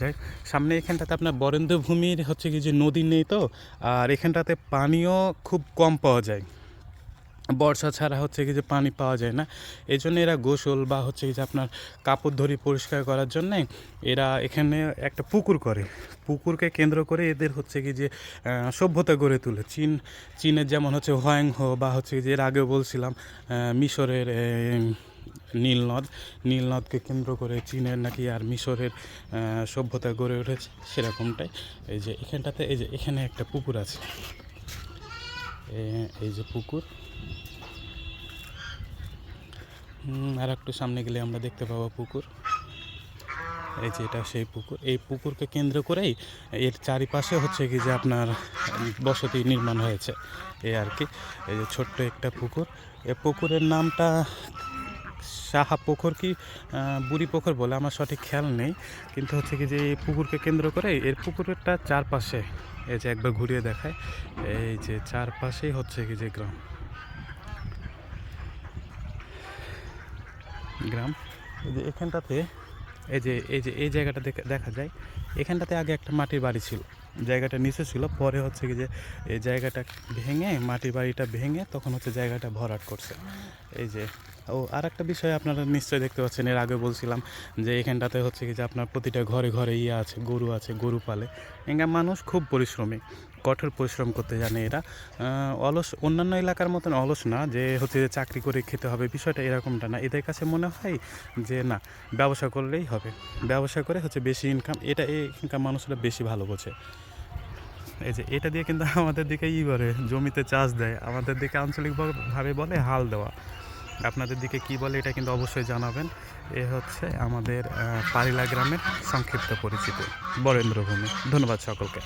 যায়। সামনে এখানটাতে আপনার বরেন্দ্র ভূমির হচ্ছে কি যে নদী নেই তো, আর এখানটাতে পানিও খুব কম পাওয়া যায়। বর্ষা ছাড়া হচ্ছে কি যে পানি পাওয়া যায় না। এই জন্য এরা গোসল বা হচ্ছে যে আপনার কাপড় ধরি পরিষ্কার করার জন্যে এরা এখানে একটা পুকুর করে। পুকুরকে কেন্দ্র করে এদের হচ্ছে কি যে সভ্যতা গড়ে তোলে। চীন, চীনের যেমন হচ্ছে হোয়াংহো বা হচ্ছে যে এর আগেও বলছিলাম মিশরের নীলনদ। নীলনদকে কেন্দ্র করে চীনের নাকি আর মিশরের সভ্যতা গড়ে উঠেছে সেরকমটাই। এই যে এখানটাতে, এই যে এখানে একটা পুকুর আছে। এই যে পুকুর। আর একটু সামনে গেলে আমরা দেখতে পাবো পুকুর। এই যে এটা সেই পুকুর। এই পুকুরকে কেন্দ্র করেই এর চারিপাশে হচ্ছে কি যে আপনার বসতি নির্মাণ হয়েছে। এই আর কি। এই যে ছোট্ট একটা পুকুর। এই পুকুরের নামটা সাহা পুকুর কি বুড়ি পুকুর বলে আমার সঠিক খেয়াল নেই। কিন্তু হচ্ছে কি যে এই পুকুরকে কেন্দ্র করে এর পুকুরটা চারপাশে, এই যে একবার ঘুরিয়ে দেখায়, এই যে চারপাশেই হচ্ছে কি যে গ্রাম। গ্রাম। এই যে এখানটাতে, এই যে এই যে, এই জায়গাটা দেখা যায়, এখানটাতে আগে একটা মাটির বাড়ি ছিল। জায়গাটা নিচে ছিল, পরে হচ্ছে কি যে এই জায়গাটা ভেঙে, মাটির বাড়িটা ভেঙে তখন হচ্ছে জায়গাটা ভরাট করছে। এই যে ও আর একটা বিষয় আপনারা নিশ্চয়ই দেখতে পাচ্ছেন, এর আগে বলছিলাম যে এখানটাতে হচ্ছে কি যে আপনার প্রতিটা ঘরে ঘরে ইয়ে আছে, গরু আছে, গরু পালে। এখানকার মানুষ খুব পরিশ্রমী, কঠোর পরিশ্রম করতে জানে এরা। অলস, অন্যান্য এলাকার মতন অলস না, যে হচ্ছে যে চাকরি করে খেতে হবে, বিষয়টা এরকমটা না। এদের কাছে মনে হয় যে না, ব্যবসা করলেই হবে। ব্যবসা করে হচ্ছে বেশি ইনকাম এটা এখানকার মানুষরা বেশি ভালো বোঝে। এই যে এটা দিয়ে কিন্তু আমাদের দিকে ই করে, জমিতে চাষ দেয়। আমাদের দিকে আঞ্চলিকভাবে বলে হাল দেওয়া। আপনাদের দিকে কি বলে এটা কিন্তু অবশ্যই জানাবেন। এ হচ্ছে আমাদের পারিলা গ্রামের সংক্ষিপ্ত পরিচিতি। বরেন্দ্রভূমি। ধন্যবাদ সকলকে।